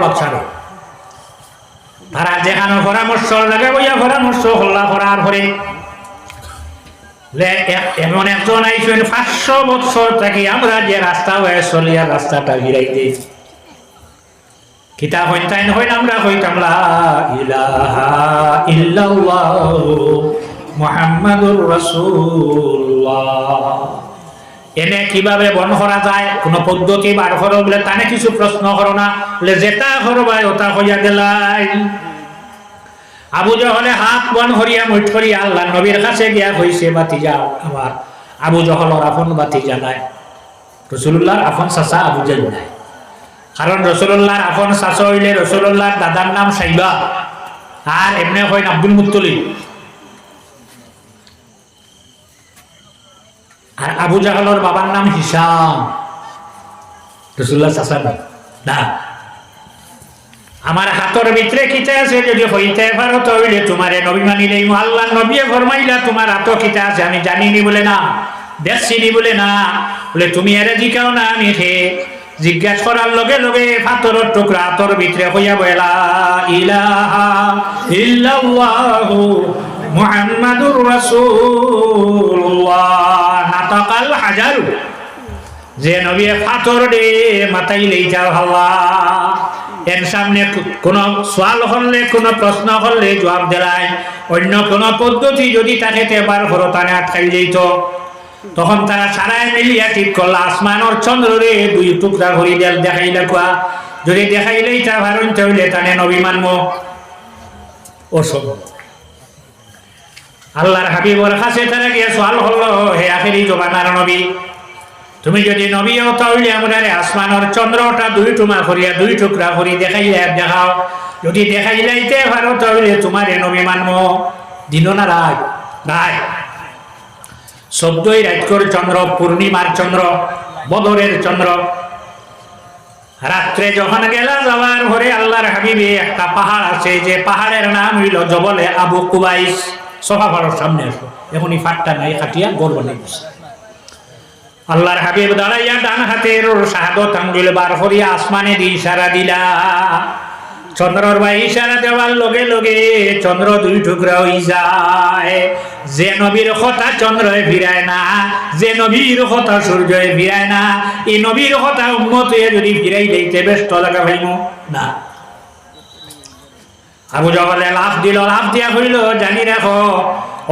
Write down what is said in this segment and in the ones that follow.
বাচ্চারা তারা যেখানে পরামর্শ লাগে, বইয়া পরামর্শ হল্লা করার পরে এমন একজন আইসেন পাঁচশো বছর থাকি আমরা যে রাস্তা হয়ে চলিয়া রাস্তাটা দিই কিতা হইতাইন হইন আমরা হইতাম ইলাহা ইল্লাল্লাহ মুহাম্মাদুর রাসূলুল্লাহ এনে কীভাবে বন করা যায়, কোন পদ্ধতি বার করো বলে, তানে কিছু প্রশ্ন করো না। বলে যেটা করবাই ওটা হইয়া গেলাই আবু জহলে হাত বন হরিয়া মুঠ করিয়া আল্লাহ নবীর কাছে গিয়া হইছে বাতি যাও আমার আবু জহলর আপন বাতি জানায় রসুল্লাহর আপন চাচা আবু জাল নাই। কারণ রসুল্লাহর আপন চাচা হইলে রসুল্লাহর দাদার নাম সাইবা। আর এমনি হইন আব্দুল মুত্তলিব। আর আবু জাহালর বাবার নাম হিসাম রসুল্লাহ নাম না। আমার হাতর ভিতরে কিতা আছে, যদি হইতে পারো তো হইলে তোমারে নবী মানিলেই আল্লাহ নবী ফরমাইলা, তোমার হাত কিতা আছে, আমি জানিনি বলে না, দেখছিনি বলে না। বলে, তুমি এরে জিকাও না, আমি খে জিজ্ঞাসা করার লগে লগে পাথরের টুকরা হাতর ভিতরে হইয়া বলা ইলাহা ইল্লাল্লাহু মুহাম্মাদুর রাসূলুল্লাহ। নাতাকাল হাজারু। যে নবী পাথর দে মাতাই লই যাও হাওয়া। এর সামনে কোন সোয়াল হলে, কোন প্রশ্ন হলে জবাব দেলাই। অন্য কোন পদ্ধতি যদি তাকে তেবার হরতানে আটকাই যেত তখন তারা সারাই মিলিয়া ঠিক করল, আসমানোর চন্দ্র রে দুই টুকরা ঘড়ি দেল দেখাইলে কুয়া? যদি দেখাইলেই তা ভারণ হইলে তানে নবী মানব অসম্ভব আল্লাহর হাবিবর কাছে তারা গিয়ে সোয়াল হলো, হে আখেরি জবানার নবী। তুমি যদি নবী হতো হইলে আমরা আসমানের চন্দ্রটা দুই টুমা করিয়া দুই টুকরা করি দেখাইলে দেখাও। যদি দেখাইলাইতে ভারত হইলে তোমারে নবী মানব দিন না রায়? রায় চোদ্দই রাজকর চন্দ্র, পূর্ণিমার চন্দ্র, বদরের চন্দ্র। রাত্রে যখন গেলা যাওয়ার ঘরে আল্লাহর হাবিবে একটা পাহাড় আছে, যে পাহাড়ের নাম হইল জবলে আবু কুবাইস সোফা ফাড়ার সামনে আসো এখনই ফাটটা নাই খাটিয়া গর্ব নেই আল্লাহর হাবিব দাঁড়াইয়া ডান হাতের শাহাদত আঙ্গুল বার করিয়া আসমানে দি ইশারা দিলা। চন্দ্রর বা ইশারা দেওয়ার লগে লগে চন্দ্র দুই টুকরা হই যায়। যে নবীর কথা চন্দ্রয়ে ফিরায় না, যে নবীর কথা সূর্যয়ে ফিরায় না, এই নবীর কথা উন্মত যদি ফিরাই লইতে ব্যস্ত লাগা ভাইম না। আবু জহলে লাভ দিল লাভ দিয়া হইল জানি রাখো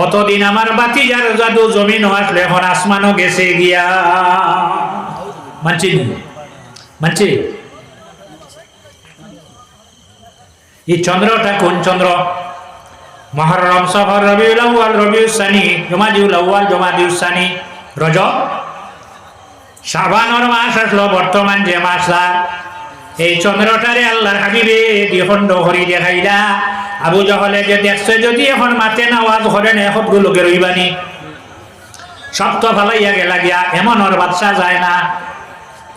অতদিন আমার বাতি যার জাদু জমিন আসলে, এখন আসমানও গেছে গিয়া। মানছি? মানছি? এই চন্দ্রটা কোন চন্দ্র? মহরম সফর রবিউল আউয়াল রবিউল সানি জমাদিউল আউয়াল জমাদিউল সানি। রজব? শ্রাবানর মাস আসলো, বর্তমান যে মাস এই চন্দ্রটারে আল্লাহর হাবিবে দ্বিখণ্ড হরি দেখাইলা। আবু জহলে যে দেখছে, যদি এখন মাতে নাওয়াজ ঘরে নে সবগুলো লোকে রইবানি। সব তো ভালাইয়া গেলা গিয়া, এমন ওর বাচ্চা যায় না।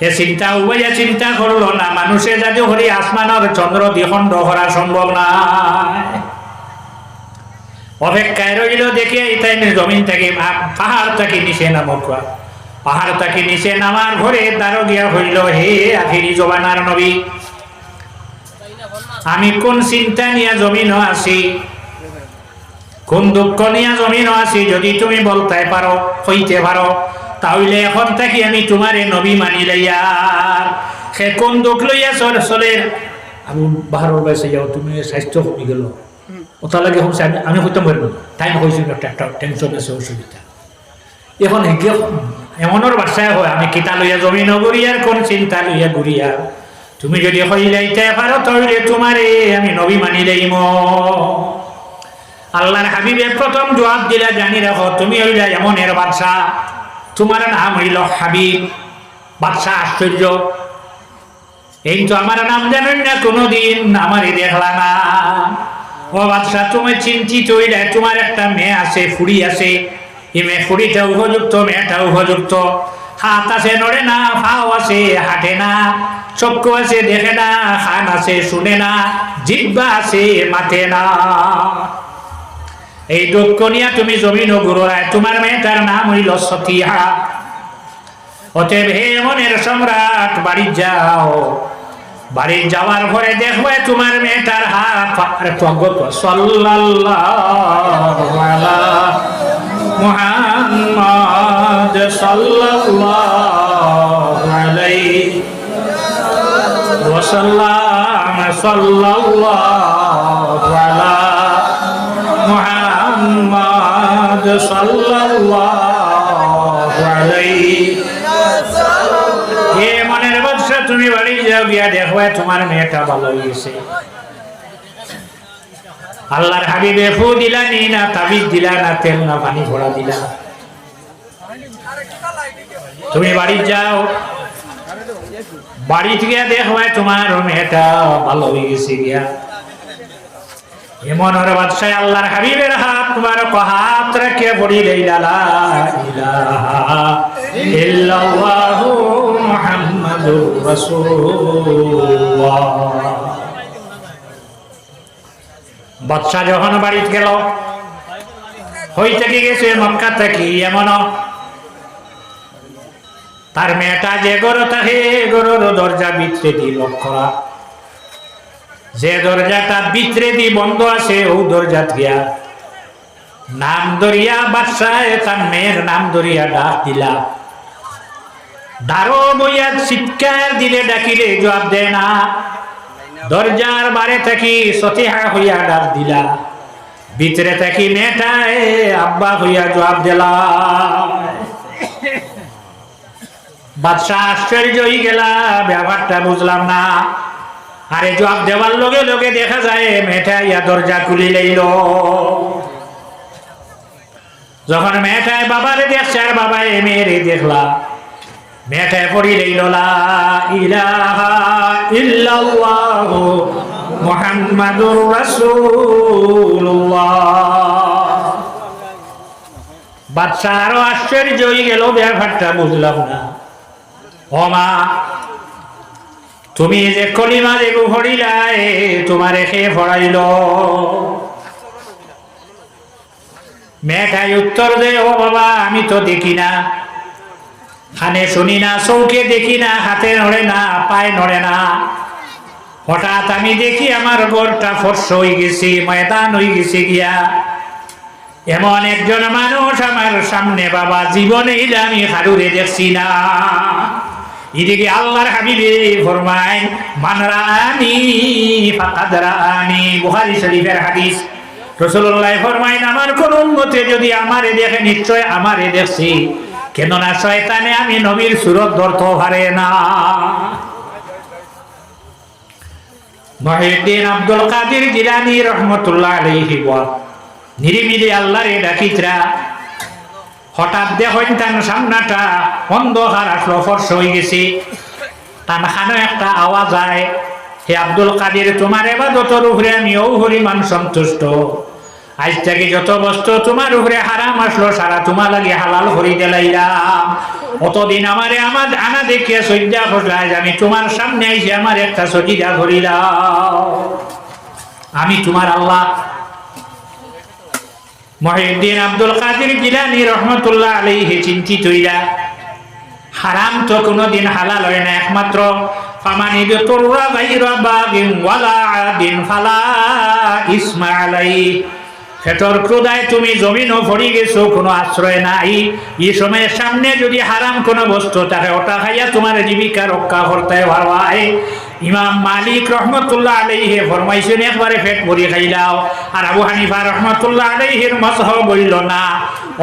এ চিন্তা, উভয়ে চিন্তা করল না, মানুষে যাতে হরি আসমানর চন্দ্র দ্বিখণ্ড করা সম্ভব না। অপেক্ষায় রইল দেখে টাইমে জমিন থেকে পাহাড় থেকে নিচে নামক পাহাড় থেকে নিচে নামার ঘরে দ্বারো গিয়া হইল হে আখিরি জবানার নবী আমি কোন চিন্তা নিয়ে জমিন আছি কোন দুঃখ নিয়ে জমিন আছি যদি তুমি বলতে পারো হইতে পারো তাহলে এখন থাকি আমি তোমারে নবী মানি লইয়ার সে কোন দুঃখ লইয়া চল চলে। আমি বাহারের বাইসে যাও তুমি স্বাস্থ্য কমি গেল। ওটা লাগে হচ্ছে আমি আমি হইতে পারব টাইম হয়েছিল একটা টেনশন আছে অসুবিধা। এখন এমনের বাসায় হয়, আমি কিতা লইয়া জমি নগরিয়ার কোন চিন্তা লইয়া ঘুরিয়া তুমি যদি হইলাইতে পারো তাহলে তোমারে আমি নবী মানি লইম আল্লাহর হাবিবে প্রথম জবাব দিলা, জানি রাখো তুমি হইলা এমন এর বাদশা তোমার নাম হইল হাবিব। বাদশা আশ্চর্য এই তো আমার নাম জানেন না, কোনোদিন আমারই দেখলা না। ও বাদশা তুমি চিন্তিত হইলে তোমার একটা মেয়ে আছে ফুড়ি আছে। এই মেয়ে ফুড়িটা উপযুক্ত, মেয়েটা উপযুক্ত। হাত আছে, নড়ে না ফাও আছে, হাঁটে না। চক্ষু আছে, দেখে না খান আছে, শুনে না। জিব্বা আছে মাথে না। এই দুঃখ নিয়ে তুমি জমিন গুরুরায় তোমার মেয়েটার নাম হইল সতিয়া অতএব হে মনের সম্রাট, বাড়ি যাও। বাড়ি যাওয়ার পরে দেখবে তোমার মেয়েটার হাত, আরে তগত সাল্লাল্লাহু আলা মুহাম্মদ সাল্লাল্লাহু আলাইহি ওয়াসাল্লাম সাল্লাল্লাহু আলা মুহাম্মদ সাল্লাল্লাহু আলাইহি হে মনের বাদশা, তুমি বাড়ি যাও, গিয়া দেখবে তোমার মেয়েটা ভালো হয়েছে আল্লাহর হাবিবে ফু দিলা নি না, তাবিজ দিলা না, তেল না, পানি ভরা দিলা। তুমি বাড়ি যাও। বাড়ি থেকে দেখবে তোমার মেয়েটা ভালো হয়ে গেছে গিয়া। এমন ওর বাদশাহ আল্লাহর হাবিবের হাত তোমার হাত রেখে পড়ি লইলা, লা ইলাহা ইল্লাল্লাহু মুহাম্মাদুর রাসূলুল্লাহ। বাদশাহ যখন বাড়িতে গেল হই থেকে গেছে মক্কা থেকে, এমন। তার মেয়েটা যে গরো তাহে গরুর দরজা ভিতরে দি লক করা। যে দরজাটা ভিতরে দি বন্ধ আছে, ও দরজা দিয়া নাম দরিয়া বাদশায় তার মেয়ের নাম দরিয়া ডাক দিলা। দারো বইয়া চিৎকার দিলে ডাকিলে জবাব দেয় না। দরজার বারে থাকি সতিহা হইয়া ডাক দিলা। ভিতরে থাকি মেয়েটায় আব্বা হইয়া জবাব দিলা। বাদশাহ আশ্চর্য হয়ে গেলা ব্যাপারটা বুঝলাম না। আরে জবাব দেওয়ার লগে লগে দেখা যায়, মেয়েটা ইয়া দরজা খুলি লইল। যখন মেয়েটায় বাবারে দেখছে আর বাবা এ মেয়েরে দেখলা মেয়েটায় পড়ি লইল লা ইলাহা ইল্লাল্লাহু মুহাম্মাদুর রাসূলুল্লাহ। বাচ্চা আরও আশ্চর্য হয়ে গেল ব্যাপারটা বুঝলাম না। ও মা, তুমি যে কলিমা দেখু ভরিলাই তোমার খেয়ে ভরাইল? মেয়েটাই উত্তর দে ও বাবা, আমি তো দেখি না। খানে শুনি না, চৌকে দেখি না, হাতে নড়ে না, পায়ে নড়ে না। হঠাৎ আমি দেখি আমার গোলটা ফর্স হয়ে গেছি, ময়দান হয়ে গেছি গিয়া। এমন একজন মানুষ আমার সামনে, বাবা, জীবনে আমি হারুরে দেখছি না। এদিকে আল্লাহর হাবিবে ফরমায় মানরানি ফাকাদ রানি বুখারী শরীফের হাদিস। রাসূলুল্লাহ ফরমায়, আমার কোন উম্মতে যদি আমারে দেখে, নিশ্চয় আমারে দেখছি। কেননা শয়তানে আমি নবীর সুরত ধরতে পারে না। মহিউদ্দিন আব্দুল কাদের জিলানী রহমতুল্লাহ আলাইহি বল নিরিবিলি আল্লাহরে ডাকিতরা, হঠাৎ দেখেন তার সামনাটা অন্ধকার আসলো, ফর্স হয়ে গেছে। তার খানো একটা আওয়াজ আয়, হে আব্দুল কাদের, তোমার এবাদতর উপরে আমি ও হরিমান সন্তুষ্ট। আজ থেকে যত বস্তু তোমার উপরে হারাম আসলো, সারা তোমার লাগে হালাল হরি দিলাইলাম। অতদিন আমারে আমার আনা দেখিয়ে সজ্জা খসলাই আমি তোমার সামনে আইসে আমার একটা সজিদা ধরিলাম। আমি তোমার আল্লাহ। মহিউদ্দিন আব্দুল কাদের জিলানি রহমতুল্লাহ আলাইহি চিন্তিত হইলা। হারাম তো কোনোদিন হালাল হয় না, একমাত্র ফামানি বিতুররা গায়রা বাগিন ওয়ালা আদিন ফালা ইসমা আলাইহি। ফেটর ক্রোধায় তুমি জমিনও ভরি গেছো, কোনো আশ্রয় নাই। এই সময়ের সামনে যদি হারাম কোনো বস্তু তাহলে ওটা খাইয়া তোমার জীবিকা রক্ষা করতে পারবাই ইমাম মালিক রহমতুল্লাহ আলাইহে ফরমাইছেন, একবারে পেট ভরি খাইলাও। আর আবু হানিফা রহমতুল্লাহ আলাইহির মজহ বইল না।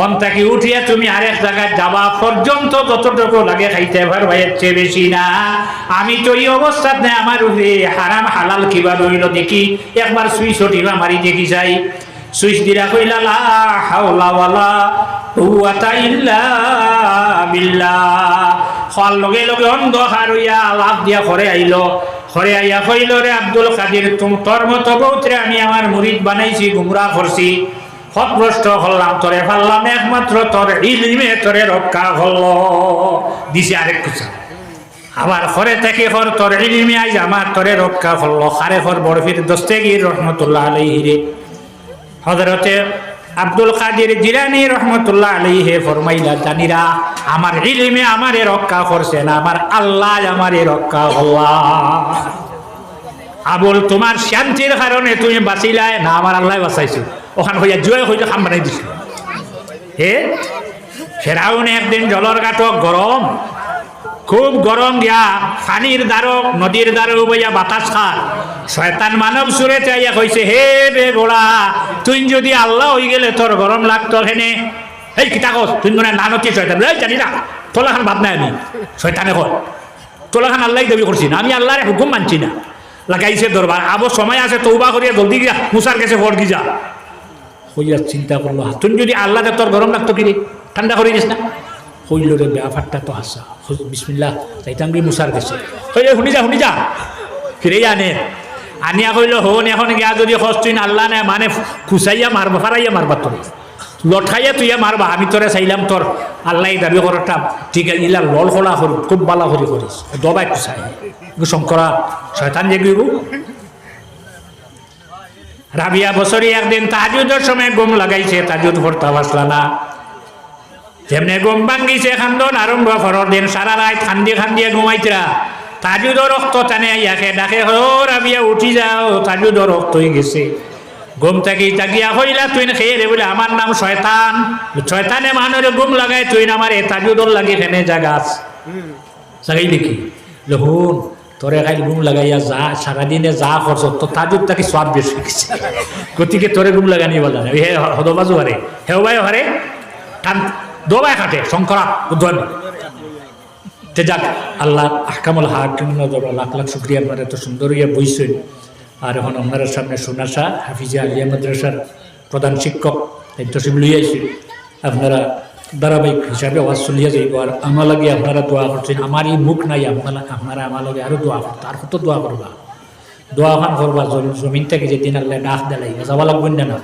অন্তাকে উঠিয়া তুমি আরেক জায়গায় যাবা পর্যন্ত যতটুকু লাগে খাইতে পারবা, এর চেয়ে বেশি না। আমি তো এই অবস্থাতে আমার হারাম, হালাল কিবা হইল দেখি, একবার সুইচ উঠিবা মারি দেখি যাই। সুইচ দিলা কইলা লা হাওলা ওয়ালা কুওয়াতা ইল্লা বিল্লাহ। হল লগে লগে অন্ধকার হইয়া লাভ দিয়া ঘরে আইল। ঘরে আইয়া কইল, রে আব্দুল কাদির, তুম তোর মতো বউতরে আমি আমার মুরিদ বানাইছি, গুমরা করছি। হতভ্রষ্ট হল্লাম তোরে ফাল্লাম একমাত্র তোর ইলমে তোরে রক্ষা হল দিছে আরেক কিছু আবার ঘরে থেকে হর তোর ইলমে আইজ আমার তোরে রক্ষা হল খারে হর বরফির দস্তেগির রহমতুল্লাহ আলাইহিরে হজরতে আব্দুল কাদের জিরানি রহমতুল্লাহ আলাইহে ফরমাইলা, জানিরা, আমার ইলমে আমারে রক্ষা করছে না, আমার আল্লাহ আমারে রক্ষা হল্লা আবুল, তোমার শান্তির কারণে তুমি বাঁচিলাই না, আমার আল্লাহ বাঁচাইছো। ওখান হইয়া জয় হইলে খাম বানাই দিছিল। হে? ফেরাউনে একদিন জলর গাটক গরম খুব গরম গিয়া পানির দ্বারক নদীর দ্বারক বইয়া বাতাস খার শয়তান মানব সুরে চাইয়া কইছে হে রে গোড়া তুই যদি আল্লাহ হয়ে গেলে তোর গরম লাগতো হেনে? এই কিতা কস তুই মনে না নতি শয়তান এই জানি না তোলাখান ভাব নাই আমি। শয়তানে কর তোলাখান আল্লাহ দাবি করছি না, আমি আল্লাহর হুকুম মানছি না। লাগাইছে দরবার আবো সময় আছে, তৌবা করিয়া জলদি গিয়া মুসার কাছে ফর গিয়া হইয়া চিন্তা করল তুই যদি আল্লাহ তোর গরম লাগতো কি রে ঠান্ডা করে দিস না? হইল রে ব্যাপারটা তো আসা বিসমিল্লা যাইতাম কি মুসার গেছে। হইলে শুনি যা শুনি যা ফিরে আনে আনিয়া কইল হন এখন গিয়া যদি হস্তুই আল্লাহ নাই মানে খুচাইয়া মারবা ফারাইয়া মারবা তোর। লঠাইয়া তুইয়া মারবা, আমি তোরে চাইলাম তোর। আল্লাহ দাবি করটা ঠিক আছে। ইলা লল খোলা করি খুব বালা করি করিস। দবাই খুচাই। শঙ্করা, শয়তান জেগিব রাবিয়া বছরই একদিন তাজুদের সময় গম লাগাইছে তাজুদ ভর্তা বাসলা না যেমনি গম ভাঙ্গিছে খান্দন আরম্ভ করার দিন সারা রাত খান্দি খান্দিয়ে ঘুমাইতরা তাজুদর রক্ত টানে ইয়াকে ডাকে, হো রাবিয়া উঠি যাও তাজুদর রক্ত হয়ে গেছে। গম থাকি তাকিয়া হইলা তুই খেয়ে রে বলে আমার নাম শয়তান শয়তানে মানুষ গুম লাগাই তুই আমার এ তাজুদর লাগে ফেনে জাগাস জাগাই দেখি। লহুন তোরে খাই গুম লাগাইয়া যা, সারাদিনে যা খরচ তো তাজুদ তাকে সব বেশি গেছে গতিকে তোরে গুম লাগানি বলা হে হদবাজু হারে হেও ভাই হারে টান দোবায় খাটে শঙ্করা যাক, আল্লাহ আহকামুল হাকিম লাখ লাখ শুক্রিয়া আপনারা এত সুন্দর ইয়ে বইছেন। আর এখন আপনার সামনে সোনাশা হাফিজা আলিয়া মাদ্রাসার প্রধান শিক্ষক, দায়িত্বশীল লইয়াছি আপনারা ধারাবাহিক হিসাবে আওয়াজ চলিয়া যাইব, আর আমার লাগে আপনারা দোয়া করছেন। আমার এই মুখ নাই, আপনারা আপনারা আমার লগে আরও দোয়া করতো, আর কত দোয়া করবা? দোয়া খান করবা জমিন থেকে যেদিন আল্লাহ ডাক দেলাই যাওয়া লাগবেন না?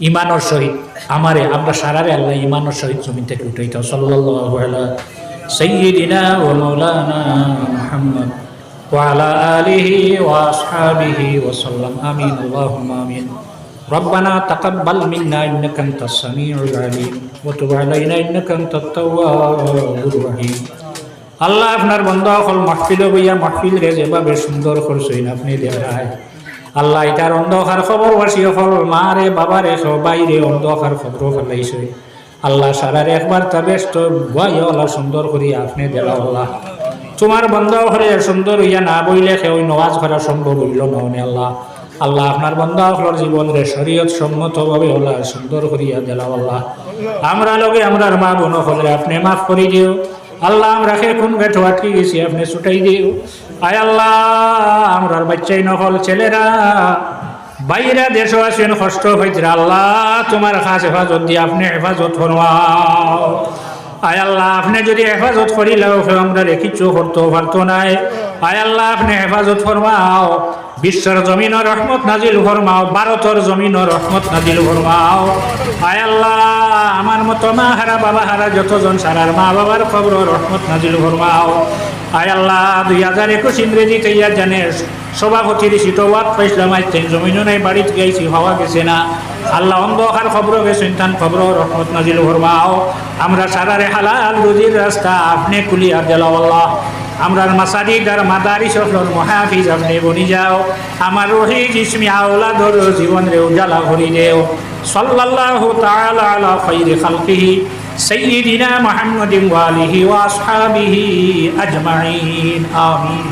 ইমানের সহিত আমারে আমরা সারারে আল্লাহ ইমানের সহিত জমিন থেকে উঠাইতাম সাল্লাল্লাহু আলা সাইয়্যিদিনা ওয়া মাওলানা মুহাম্মদ وعلى آله وأصحابه وسلم آمين اللهم آمين ربنا تقبل منا إنك أنت السميع العليم وتب علينا إنك أنت التواب الرحيم আল্লাহ আপনার বন্ধ হল মাহফিল বইয়া মাহফিল রে যেভাবে সুন্দর করছেন আপনি দেখায় আল্লাহ এটার অন্ধকার খবর বাসি হল মা রে, বাবা রে, সবাই রে, অন্ধকার খবর ফেলাইছে। আল্লাহ সারারে একবার তা সুন্দর করি আপনি আল্লাহ। তোমার বন্ধ হলে সুন্দর হইয়া না বইলে ওই নওয়াজ করা সম্ভব হইল নহনে আল্লাহ। আল্লাহ আপনার বন্ধ হলর জীবন শরীয়ত সম্মত ভাবে হলা সুন্দর করিয়া দেলা আল্লাহ। আমরা লগে আমরার মা বোন হলে আপনি মাফ করি দিও। আল্লাহ আমরা খে কোন গেটো আটকে গেছি আপনি ছুটাই দিও। আয় আল্লাহ আমরার বাচ্চাই নহল ছেলেরা। বাইরা দেশ আছেন কষ্ট হইতে আল্লাহ, তোমার খাস হেফাজত দিয়ে আপনি হেফাজত ফরমাও আয় আল্লাহ, আপনি যদি হেফাজত করিলেও আমরা কিছু করতেও পারতো নাই। আয় আল্লাহ, আপনি হেফাজত ফরমাও। বিশ্বর জমিন রহমত নাজিল ফরমাও ভারতর জমিন রহমত নাজিল ফরমাও আয় আল্লাহ আমার মতো মা হারা বাবা হারা যতজন সারার মা বাবার খবর রহমত নাজিল ফরমাও আয় আল্লাহ, দুই হাজার একুশ ইংরেজি তৈয়ার জানে সভাপতির শীতবাদ পাইসলাম আজ জমিনও নাই বাড়িতে গেছি হওয়া গেছে না। আল্লাহ অন্ধকার খবর গেছে ইনসান খবর রহমত নাজিল ভরমাও আমরা সারারে হালাল রুজির রাস্তা, আপনি খুলি দিলাও আল্লাহ। আমরার মাসারি গার মাদারি সফলর মহাফিজ, আপনি বনি যাও। আমার রহি জিসমি আওলা ধর জীবন রে উজালা ভরি দেও। সাল্লাল্লাহু তাআলা আলা খাইরি খালকিহি, সাইয়্যিদিনা মুহাম্মাদিন ওয়া আলিহি ওয়া আসহাবিহি আজমাইন। আমিন।